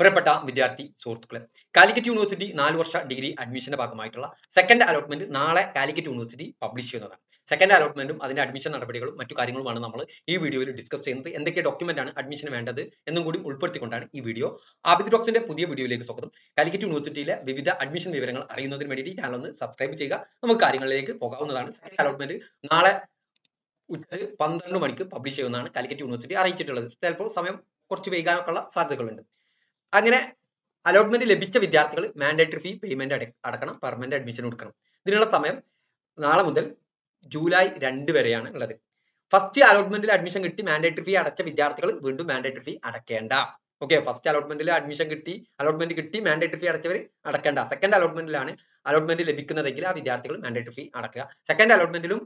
പ്രിയപ്പെട്ട വിദ്യാർത്ഥി സുഹൃത്തുക്കളെ കാലിക്കറ്റ് യൂണിവേഴ്സിറ്റി നാല് വർഷ ഡിഗ്രി അഡ്മിഷന്റെ ഭാഗമായിട്ടുള്ള സെക്കൻഡ് അലോട്ട്മെന്റ് നാളെ കാലിക്കറ്റ് യൂണിവേഴ്സിറ്റി പബ്ലിഷ് ചെയ്യുന്നതാണ്. സെക്കൻഡ് അലോട്ട്മെന്റും അതിന്റെ അഡ്മിഷൻ നടപടികളും മറ്റു കാര്യങ്ങളുമാണ് നമ്മൾ ഈ വീഡിയോയിൽ ഡിസ്കസ് ചെയ്യുന്നത്. എന്തൊക്കെ ഡോക്യുമെന്റ് ആണ് അഡ്മിഷന് വേണ്ടത് എന്നും കൂടി ഉൾപ്പെടുത്തിക്കൊണ്ടാണ് ഈ വീഡിയോ ആബിദ് ഡോക്സിന്റെ പുതിയ വീഡിയോയിലേക്ക് സ്വാഗതം. കാലിക്കറ്റ് യൂണിവേഴ്സിറ്റിയിലെ വിവിധ അഡ്മിഷൻ വിവരങ്ങൾ അറിയുന്നതിന് വേണ്ടി ചാനൽ ഒന്ന് സബ്സ്ക്രൈബ് ചെയ്യുക. നമുക്ക് കാര്യങ്ങളിലേക്ക് പോകാവുന്നതാണ്. സെക്കൻഡ് അലോട്ട്മെന്റ് നാളെ ഉച്ച പന്ത്രണ്ട് മണിക്ക് പബ്ലിഷ് ചെയ്യുന്നതാണ് കാലിക്കറ്റ് യൂണിവേഴ്സിറ്റി അറിയിച്ചിട്ടുള്ളത്. ചിലപ്പോൾ സമയം കുറച്ച് വൈകാനൊക്കെ ഉള്ള സാധ്യതകളുണ്ട്. അങ്ങനെ അലോട്ട്മെന്റ് ലഭിച്ച വിദ്യാർത്ഥികൾ മാൻഡേറ്ററി ഫീ പേയ്മെന്റ് അടക്കണം പെർമനന്റ് അഡ്മിഷൻ കൊടുക്കണം. ഇതിനുള്ള സമയം നാളെ മുതൽ ജൂലൈ രണ്ട് വരെയാണ് ഉള്ളത്. ഫസ്റ്റ് അലോട്ട്മെന്റിൽ അഡ്മിഷൻ കിട്ടി മാൻഡേറ്ററി ഫീ അടച്ച വിദ്യാർത്ഥികൾ വീണ്ടും മാൻഡേറ്ററി ഫീ അടക്കേണ്ട. ഓക്കെ ഫസ്റ്റ് അലോട്ട്മെന്റിൽ അഡ്മിഷൻ കിട്ടി അലോട്ട്മെന്റ് കിട്ടി മാൻഡേറ്ററി ഫീ അടച്ചവർ അടക്കേണ്ട. സെക്കൻഡ് അലോട്ട്മെന്റിലാണ് അലോട്ട്മെന്റ് ലഭിക്കുന്നതെങ്കിൽ ആ വിദ്യാർത്ഥികൾ മാൻഡേറ്ററി ഫീ അടക്കുക. സെക്കൻഡ് അലോട്ട്മെന്റിലും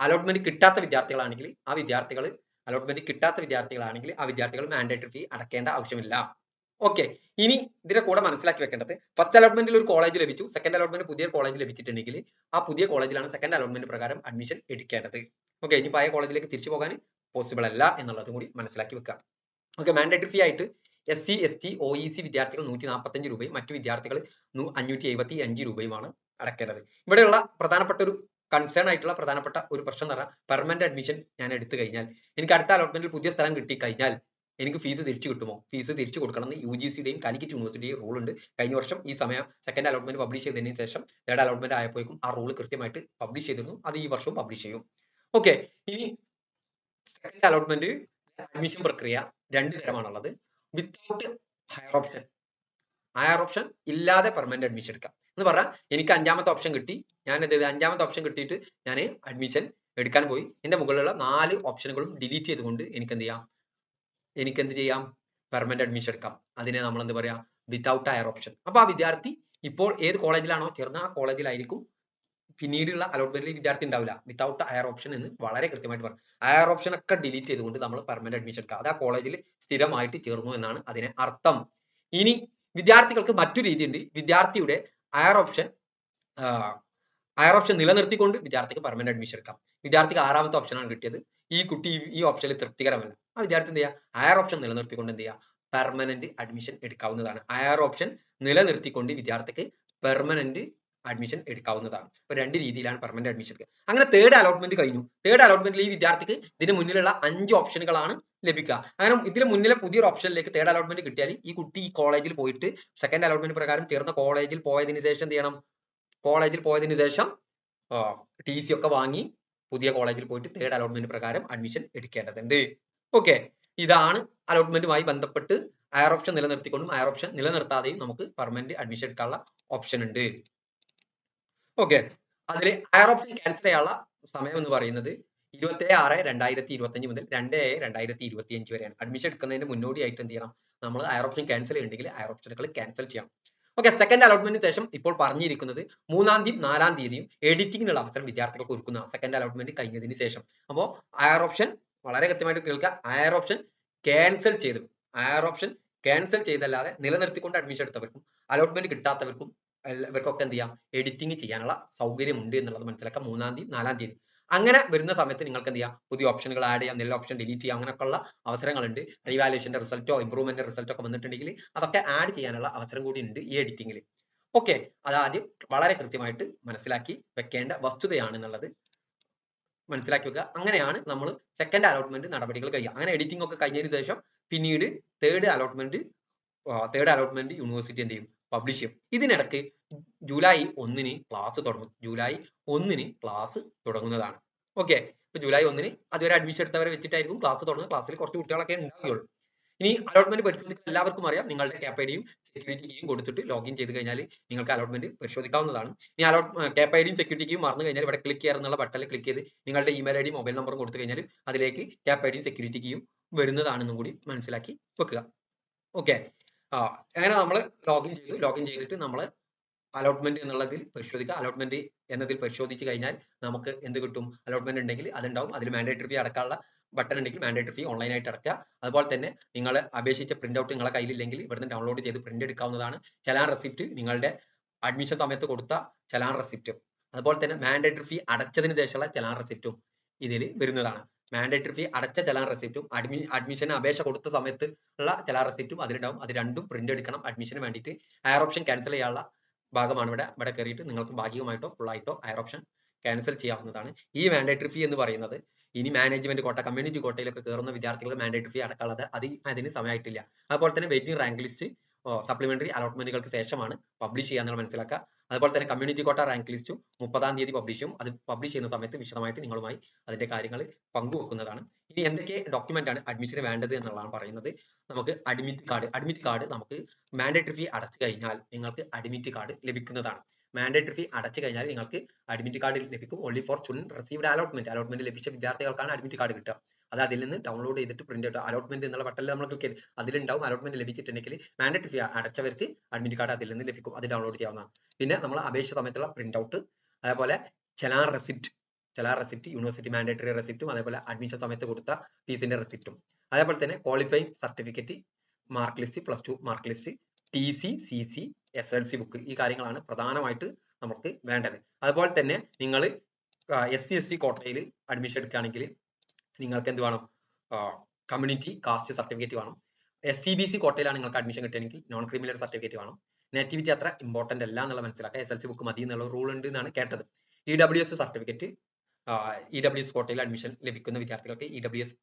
അലോട്ട്മെന്റ് കിട്ടാത്ത വിദ്യാർത്ഥികളാണെങ്കിൽ ആ വിദ്യാർത്ഥികൾ അലോട്ട്മെന്റ് കിട്ടാത്ത വിദ്യാർത്ഥികളാണെങ്കിൽ ആ വിദ്യാർത്ഥികൾ മാൻഡേറ്ററി ഫീ അടക്കേണ്ട ആവശ്യമില്ല. ഓക്കെ ഇനി ഇതിന്റെ കൂടെ മനസ്സിലാക്കി വെക്കേണ്ടത് ഫസ്റ്റ് അലോട്ട്മെന്റിൽ ഒരു കോളേജ് ലഭിച്ചു. സെക്കൻഡ് അലോട്ട്മെന്റ് പുതിയ കോളേജ് ലഭിച്ചിട്ടുണ്ടെങ്കിൽ ആ പുതിയ കോളേജിലാണ് സെക്കൻഡ് അലോട്ട്മെന്റ് പ്രകാരം അഡ്മിഷൻ എടുക്കേണ്ടത്. ഓക്കെ ഇനി പഴയ കോളേജിലേക്ക് തിരിച്ചു പോകാൻ പോസിബിൾ അല്ല എന്നുള്ളതും കൂടി മനസ്സിലാക്കി വെക്കുക. ഓക്കെ മാൻഡേറ്ററി ഫീ ആയിട്ട് S C S T O E C വിദ്യാർത്ഥികൾ നൂറ്റി നാൽപ്പത്തഞ്ച് രൂപയും മറ്റു വിദ്യാർത്ഥികൾ അഞ്ഞൂറ്റി എഴുപത്തി അഞ്ച് രൂപയുമാണ് അടക്കേണ്ടത്. ഇവിടെയുള്ള പ്രധാനപ്പെട്ട ഒരു കൺസേൺ ആയിട്ടുള്ള പ്രധാനപ്പെട്ട ഒരു പ്രശ്നം എന്ന് പറഞ്ഞാൽ പെർമനന്റ് അഡ്മിഷൻ ഞാൻ എടുത്തു കഴിഞ്ഞാൽ എനിക്ക് അടുത്ത അലോട്ട്മെന്റിൽ പുതിയ സ്ഥലം കിട്ടി കഴിഞ്ഞാൽ എനിക്ക് ഫീസ് തിരിച്ചു കിട്ടുമോ? ഫീസ് തിരിച്ചു കൊടുക്കണം എന്ന് യു ജി സിയുടെയും കാലിക്കറ്റ് യൂണിവേഴ്സിറ്റിയും റൂൾ ഉണ്ട്. കഴിഞ്ഞ വർഷം ഈ സമയം സെക്കൻഡ് അലോട്ട്മെന്റ് പബ്ലിഷ് ചെയ്തതിന് ശേഷം തേർഡ് അലോട്ട്മെന്റ് ആയപ്പോഴേക്കും ആ റൂൾ കൃത്യമായിട്ട് പബ്ലിഷ് ചെയ്തിരുന്നു. അത് ഈ വർഷവും പബ്ലിഷ് ചെയ്യും. ഓക്കെ ഇനി സെക്കൻഡ് അലോട്ട്മെന്റ് അഡ്മിഷൻ പ്രക്രിയ രണ്ട് തരമാണുള്ളത്. Without higher option higher option ഇല്ലാതെ പെർമനന്റ് അഡ്മിഷൻ എടുക്കാം. എന്ന് പറഞ്ഞാൽ എനിക്ക് അഞ്ചാമത്തെ ഓപ്ഷൻ കിട്ടി. ഞാൻ എന്ത് അഞ്ചാമത്തെ ഓപ്ഷൻ കിട്ടിയിട്ട് ഞാൻ അഡ്മിഷൻ എടുക്കാൻ പോയി. എന്റെ മുകളിലുള്ള നാല് ഓപ്ഷനുകളും ഡിലീറ്റ് ചെയ്തുകൊണ്ട് എനിക്ക് എന്ത് ചെയ്യാം? എനിക്ക് എന്ത് ചെയ്യാം? പെർമനന്റ് അഡ്മിഷൻ എടുക്കാം. അതിനെ നമ്മൾ എന്ത് പറയാ? വിതൗട്ട് ഹയർ ഓപ്ഷൻ അപ്പൊ ആ വിദ്യാർത്ഥി ഇപ്പോൾ ഏത് കോളേജിലാണോ ചേർന്ന ആ കോളേജിലായിരിക്കും പിന്നീടുള്ള അലോട്ട്മെന്റിൽ വിദ്യാർത്ഥി ഉണ്ടാവില്ല. വിതൗട്ട് ഹയർ ഓപ്ഷൻ എന്ന് വളരെ കൃത്യമായിട്ട് പറയും ഹയർ ഓപ്ഷൻ ഒക്കെ ഡിലീറ്റ് ചെയ്തുകൊണ്ട് നമ്മൾ പെർമനന്റ് അഡ്മിഷൻ എടുക്കുക അത് ആ കോളേജിൽ സ്ഥിരമായിട്ട് ചേർന്നു എന്നാണ് അതിനെ അർത്ഥം. ഇനി വിദ്യാർത്ഥികൾക്ക് മറ്റു രീതിയുണ്ട്. വിദ്യാർത്ഥിയുടെ ഹയർ ഓപ്ഷൻ ഹയർ ഓപ്ഷൻ നിലനിർത്തിക്കൊണ്ട് വിദ്യാർത്ഥിക്ക് പെർമനന്റ് അഡ്മിഷൻ എടുക്കാം. വിദ്യാർത്ഥിക്ക് ആറാമത്തെ ഓപ്ഷനാണ് കിട്ടിയത്. ഈ കുട്ടി ഈ ഓപ്ഷനിൽ തൃപ്തികരമല്ല. ആ വിദ്യാർത്ഥി എന്ത് ചെയ്യുക ഹയർ ഓപ്ഷൻ നിലനിർത്തിക്കൊണ്ട് എന്ത് ചെയ്യുക പെർമനന്റ് അഡ്മിഷൻ എടുക്കാവുന്നതാണ്. ഹയർ ഓപ്ഷൻ നിലനിർത്തിക്കൊണ്ട് വിദ്യാർത്ഥിക്ക് പെർമനന്റ് അഡ്മിഷൻ എടുക്കാവുന്നതാണ്. അപ്പൊ രണ്ട് രീതിയിലാണ് പെർമനന്റ് അഡ്മിഷൻ അങ്ങനെ തേർഡ് അലോട്ട്മെന്റ് കഴിഞ്ഞു. തേർഡ് അലോട്ട്മെന്റിൽ ഈ വിദ്യാർത്ഥിക്ക് ഇതിന് മുന്നിലുള്ള അഞ്ച് ഓപ്ഷനുകളാണ് ലഭിക്കുക. അങ്ങനെ ഇതിന് മുന്നിലെ പുതിയൊരു ഓപ്ഷനിലേക്ക് തേർഡ് അലോട്ട്മെന്റ് കിട്ടിയാൽ ഈ കുട്ടി ഈ കോളേജിൽ പോയിട്ട് സെക്കൻഡ് അലോട്ട്മെന്റ് പ്രകാരം തീർന്ന കോളേജിൽ പോയതിന് ശേഷം എന്ത് ചെയ്യണം? കോളേജിൽ പോയതിന് ശേഷം ടി സി ഒക്കെ വാങ്ങി പുതിയ കോളേജിൽ പോയിട്ട് തേർഡ് അലോട്ട്മെന്റ് പ്രകാരം അഡ്മിഷൻ എടുക്കേണ്ടതുണ്ട്. ഓക്കെ ഇതാണ് അലോട്ട്മെന്റുമായി ബന്ധപ്പെട്ട് അയർ ഓപ്ഷൻ നിലനിർത്തിക്കൊണ്ടും അയർ ഓപ്ഷൻ നിലനിർത്താതെയും നമുക്ക് പെർമനന്റ് അഡ്മിഷൻ എടുക്കാനുള്ള ഓപ്ഷൻ ഉണ്ട്. ഓക്കെ അതിൽ ഹയർ ഓപ്ഷൻ ക്യാൻസൽ ചെയ്യാനുള്ള സമയം എന്ന് പറയുന്നത് ഇരുപത്തി ആറ് രണ്ടായിരത്തി ഇരുപത്തി അഞ്ച് മുതൽ രണ്ട് ഏഴ് രണ്ടായിരത്തി ഇരുപത്തി അഞ്ച് വരെയാണ്. അഡ്മിഷൻ എടുക്കുന്നതിന് മുന്നോടിയായിട്ട് എന്ത് ചെയ്യണം? നമ്മൾ അയർ ഓപ്ഷൻ ക്യാൻസൽ ചെയ്യുന്നുണ്ടെങ്കിൽ അയർ ഓപ്ഷനുകൾ ക്യാൻസൽ ചെയ്യാം ഓക്കെ സെക്കൻഡ് അലോട്ട്മെന്റിന് ശേഷം ഇപ്പോൾ പറഞ്ഞിരിക്കുന്നത് മൂന്നാം തീയതി നാലാം തീയതിയും എഡിറ്റിംഗിനുള്ള അവസരം വിദ്യാർത്ഥികൾക്ക് ഒരുക്കുന്ന സെക്കൻഡ് അലോട്ട്മെന്റ് കഴിഞ്ഞതിന് ശേഷം. അപ്പോൾ അയർ ഓപ്ഷൻ വളരെ കൃത്യമായിട്ട് കേൾക്കുക. ആയർ ഓപ്ഷൻ ക്യാൻസൽ ചെയ്തു. ആയർ ഓപ്ഷൻ ക്യാൻസൽ ചെയ്തല്ലാതെ നിലനിർത്തിക്കൊണ്ട് അഡ്മിഷൻ എടുത്തവർക്കും അലോട്ട്മെന്റ് കിട്ടാത്തവർക്കും ഇവർക്കൊക്കെ എന്ത് ചെയ്യാം? എഡിറ്റിംഗ് ചെയ്യാനുള്ള സൗകര്യമുണ്ട് എന്നുള്ളത് മനസ്സിലാക്കാം. മൂന്നാം തീയതി നാലാം തീയതി. അങ്ങനെ വരുന്ന സമയത്ത് നിങ്ങൾക്ക് എന്ത് ചെയ്യാം? പുതിയ ഓപ്ഷനുകൾ ആഡ് ചെയ്യാം നെല്ല ഓപ്ഷൻ ഡിലീറ്റ് ചെയ്യാം അങ്ങനെയൊക്കെയുള്ള അവസരങ്ങളുണ്ട്. റിവാലുവേഷന്റെ റിസൾട്ടോ ഇംപ്രൂവ്മെന്റ് റിസൾട്ടോ ഒക്കെ വന്നിട്ടുണ്ടെങ്കിൽ അതൊക്കെ ആഡ് ചെയ്യാനുള്ള അവസരം കൂടി ഉണ്ട് ഈ എഡിറ്റിംഗിൽ ഓക്കെ അതാദ്യം വളരെ കൃത്യമായിട്ട് മനസ്സിലാക്കി വെക്കേണ്ട വസ്തുതയാണ് എന്നുള്ളത്. മനസ്സിലാക്കി വെക്കുക അങ്ങനെയാണ് നമ്മൾ സെക്കൻഡ് അലോട്ട്മെന്റ് നടപടികൾ കഴിയുക. അങ്ങനെ എഡിറ്റിംഗ് ഒക്കെ കഴിഞ്ഞതിന് ശേഷം പിന്നീട് third allotment third allotment university എന്ത് ചെയ്യും? പബ്ലിഷ് ചെയ്യും. ഇതിനിടയ്ക്ക് ജൂലൈ ഒന്നിന് ക്ലാസ് തുടങ്ങും. ജൂലൈ ഒന്നിന് ക്ലാസ് തുടങ്ങുന്നതാണ്. ഓക്കെ ഇപ്പൊ ജൂലൈ ഒന്നിന് അതുവരെ അഡ്മിഷൻ എടുത്തവരെ വെച്ചിട്ടായിരിക്കും ക്ലാസ് തുടങ്ങുന്നത് ക്ലാസ്സിൽ കുറച്ച് കുട്ടികളൊക്കെ ഉണ്ടാവുകയുള്ളൂ. ഇനി അലോട്ട്മെന്റ് പരിശോധിക്കാൻ എല്ലാവർക്കും അറിയാം. നിങ്ങളുടെ ക്യാപ് ഐഡിയും സെക്യൂരിറ്റി കീയും കൊടുത്തിട്ട് ലോഗിൻ ചെയ്ത് കഴിഞ്ഞാൽ നിങ്ങൾക്ക് അലോട്ട്മെന്റ് പരിശോധിക്കാവുന്നതാണ്. ഇനി അലോട്ട് ക്യാപ് ഐഡിയും സെക്യൂരിറ്റി കീയും മറന്നു കഴിഞ്ഞാൽ ഇവിടെ ക്ലിക്ക് ചെയ്യാറുള്ള ബട്ടണിൽ ക്ലിക്ക് ചെയ്ത് നിങ്ങളുടെ ഇമെയിൽ ഐ ഡി മൊബൈൽ നമ്പറും കൊടുത്തു കഴിഞ്ഞാൽ അതിലേക്ക് ക്യാപ് ഐഡിയും സെക്യൂരിറ്റി കീയും വരുന്നതാണെന്നും കൂടി മനസ്സിലാക്കി വെക്കുക. ഓക്കെ അങ്ങനെ നമ്മൾ ലോഗിൻ ചെയ്തു. ലോഗിൻ ചെയ്തിട്ട് നമ്മൾ അലോട്ട്മെന്റ് എന്നുള്ളതിൽ പരിശോധിക്കുക. അലോട്ട്മെന്റ് എന്നതിൽ പരിശോധിച്ച് കഴിഞ്ഞാൽ നമുക്ക് എന്ത് കിട്ടും? അലോട്ട്മെന്റ് ഉണ്ടെങ്കിൽ അതുണ്ടാവും അതിൽ മാൻഡേറ്ററി ഫീ അടക്കാനുള്ള ബട്ടൺ ഉണ്ടെങ്കിൽ മാൻഡേറ്ററി ഫീ ഓൺലൈനായിട്ട് അടച്ചാൽ അതുപോലെ തന്നെ നിങ്ങൾ അപേക്ഷിച്ച പ്രിന്റ് ഔട്ട് നിങ്ങളെ കയ്യിലില്ലെങ്കിൽ ഇവിടുന്ന് ഡൗൺലോഡ് ചെയ്ത് പ്രിന്റ് എടുക്കാവുന്നതാണ്. ചലാൻ റെസിപ്റ്റ് നിങ്ങളുടെ അഡ്മിഷൻ സമയത്ത് കൊടുത്ത ചലാൻ റെസിപ്റ്റും അതുപോലെ തന്നെ മാൻഡേറ്ററി ഫീ അടച്ചതിന് ശേഷമുള്ള ചലാൻ റെസിപ്റ്റും ഇതിൽ വരുന്നതാണ്. മാൻഡേറ്ററി ഫീ അടച്ച ചലാൻ റെസിപ്റ്റും അഡ്മി അഡ്മിഷൻ അപേക്ഷ കൊടുത്ത സമയത്ത് ഉള്ള ചലാൻ റെസിപ്റ്റും അതിലുണ്ടാവും. അത് രണ്ടും പ്രിന്റ് എടുക്കണം. അഡ്മിഷന് വേണ്ടിയിട്ട് ഹയർ ഓപ്ഷൻ ക്യാൻസൽ ചെയ്യാനുള്ള ഭാഗമാണ് ഇവിടെ. ഇവിടെ കയറിയിട്ട് നിങ്ങൾക്ക് ഭാഗികമായിട്ടോ ഫുൾ ആയിട്ടോ ഹയർ ഓപ്ഷൻ ക്യാൻസൽ ചെയ്യാവുന്നതാണ്. ഈ മാൻഡേറ്ററി ഫീ എന്ന് പറയുന്നത് ഇനി മാനേജ്മെന്റ് കോട്ട കമ്മ്യൂണിറ്റി കോട്ടയിലൊക്കെ കയറുന്ന വിദ്യാർത്ഥികൾക്ക് മാൻഡേറ്ററി ഫീ അടക്കാനുള്ളത് അത് അതിന് സമയമായിട്ടില്ല. അതുപോലെ തന്നെ വെയിറ്റിംഗ് റാങ്ക് ലിസ്റ്റ് സപ്ലിമെന്ററി അലോട്ട്മെന്റുകൾക്ക് ശേഷമാണ് പബ്ലിഷ് ചെയ്യാന്നുള്ള മനസ്സിലാക്കുക. അതുപോലെ തന്നെ കമ്മ്യൂണിറ്റി കോട്ട റാങ്ക് ലിസ്റ്റും മുപ്പതാം തീയതി പബ്ലിഷ് ചെയ്യും അത് പബ്ലിഷ് ചെയ്യുന്ന സമയത്ത് വിശദമായിട്ട് നിങ്ങളുമായി അതിന്റെ കാര്യങ്ങൾ പങ്കുവെക്കുന്നതാണ്. ഇനി എന്തൊക്കെ ഡോക്യുമെന്റ് ആണ് അഡ്മിഷന് വേണ്ടത് എന്നുള്ളതാണ് പറയുന്നത്. നമുക്ക് അഡ്മിറ്റ് കാർഡ് അഡ്മിറ്റ് കാർഡ് നമുക്ക് മാൻഡേറ്ററി ഫീ അടച്ചു കഴിഞ്ഞാൽ നിങ്ങൾക്ക് അഡ്മിറ്റ് കാർഡ് ലഭിക്കുന്നതാണ്. മാൻഡേറ്ററി ഫീ അടച്ചു കഴിഞ്ഞാൽ നിങ്ങൾക്ക് അഡ്മിറ്റ് കാർഡ് ലഭിക്കും. Only for student received allotment allotment ലഭിച്ച വിദ്യാർത്ഥികൾക്കാണ് അഡ്മിറ്റ് കാർഡ് കിട്ടുക. അത് അതിൽ നിന്ന് ഡൗൺലോഡ് ചെയ്തിട്ട് പ്രിന്റ് ഔട്ട് അലോട്ട്മെന്റ് എന്നുള്ള ബട്ടണിൽ നമ്മൾ ക്ലിക്ക് ചെയ്ത് അതിലുണ്ടാവും. അലോട്ട്മെന്റ് ലഭിച്ചിട്ടുണ്ടെങ്കിൽ മാൻഡേറ്ററി ഫീ അടച്ചവർക്ക് അഡ്മിറ്റ് കാർഡ് അതിൽ നിന്ന് ലഭിക്കും. അത് ഡൗൺലോഡ് ചെയ്യാവുന്നതാണ്. പിന്നെ നമ്മൾ അപേക്ഷ സമയത്തുള്ള പ്രിന്റ് ഔട്ട് അതേപോലെ challan receipt challan receipt university mandatory റെസിപ്റ്റും അതേപോലെ അഡ്മിഷൻ സമയത്ത് കൊടുത്ത ഫീസിന്റെ റെസിപ്റ്റും അതേപോലെ തന്നെ qualifying certificate mark list plus two mark list T C C C S L C book ഈ കാര്യങ്ങളാണ് പ്രധാനമായിട്ട് നമുക്ക് വേണ്ടത്. അതുപോലെ തന്നെ നിങ്ങൾ എസ് സി എസ് ടി കോട്ടയിൽ അഡ്മിഷൻ എടുക്കുകയാണെങ്കിൽ നിങ്ങൾക്ക് എന്ത് വേണം? കമ്മ്യൂണിറ്റി കാസ്റ്റ് സർട്ടിഫിക്കറ്റ് വേണം. എസ് സി ബി സി കോട്ടയിലാണ് നിങ്ങൾക്ക് അഡ്മിഷൻ കിട്ടുകയാണെങ്കിൽ നോൺ ക്രിമിനൽ സർട്ടിഫിക്കറ്റ് വേണം. നേറ്റിവിറ്റി അത്ര ഇമ്പോർട്ടന്റ് അല്ല എന്നുള്ള മനസ്സിലാക്കുക. എസ് എൽ സി ബുക്ക് മതി എന്നുള്ള റൂൾ ഉണ്ട് എന്നാണ് കേട്ടത്. E W S certificate E W S കോട്ടയിൽ അഡ്മിഷൻ ലഭിക്കുന്ന വിദ്യാർത്ഥികൾക്ക് ഇ ഡബ്ല്യു എസ്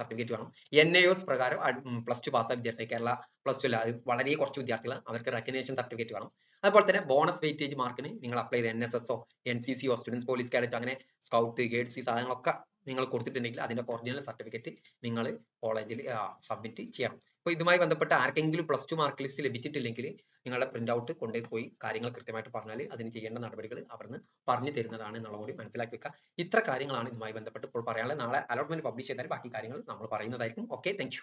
സർട്ടിഫിക്കറ്റ് വേണം. എൻ എ എസ് പ്രകാരം പ്ലസ് ടു പാസ്സായ വിദ്യാർത്ഥി കേരള പ്ലസ് ടു അല്ല വളരെ കുറച്ച് വിദ്യാർത്ഥികൾ അവർക്ക് റെക്കഗ്നേഷൻ സർട്ടിഫിക്കറ്റ് വേണം. അതുപോലെ തന്നെ ബോണസ് വെയിറ്റേജ് മാർക്കിന് നിങ്ങൾ അപ്ലൈ ചെയ്ത് N S S O N C C O students police cadet അങ്ങനെ സ്കൗട്ട് ഗേഡ്സ് ഈ സാധനങ്ങളൊക്കെ നിങ്ങൾ കൊടുത്തിട്ടുണ്ടെങ്കിൽ അതിന്റെ ഒറിജിനൽ സർട്ടിഫിക്കറ്റ് നിങ്ങൾ കോളേജിൽ സബ്മിറ്റ് ചെയ്യണം. അപ്പോൾ ഇതുമായി ബന്ധപ്പെട്ട് ആർക്കെങ്കിലും പ്ലസ് ടു മാർക്ക് ലിസ്റ്റ് ലഭിച്ചിട്ടില്ലെങ്കിൽ നിങ്ങളുടെ പ്രിന്റ് ഔട്ട് കൊണ്ടുപോയി കാര്യങ്ങൾ കൃത്യമായിട്ട് പറഞ്ഞാൽ അതിന് ചെയ്യേണ്ട നടപടികൾ അവിടുന്ന് പറഞ്ഞു തരുന്നതാണ് എന്നുള്ള കൂടി മനസ്സിലാക്കി വെക്കുക. ഇത്ര കാര്യങ്ങളാണ് ഇതുമായി ബന്ധപ്പെട്ട് ഇപ്പോൾ പറയാനുള്ളത്. നാളെ അലോട്ട്മെന്റ് പബ്ലിഷ് ചെയ്താൽ ബാക്കി കാര്യങ്ങൾ നമ്മൾ പറയുന്നതായിരിക്കും. Okay thank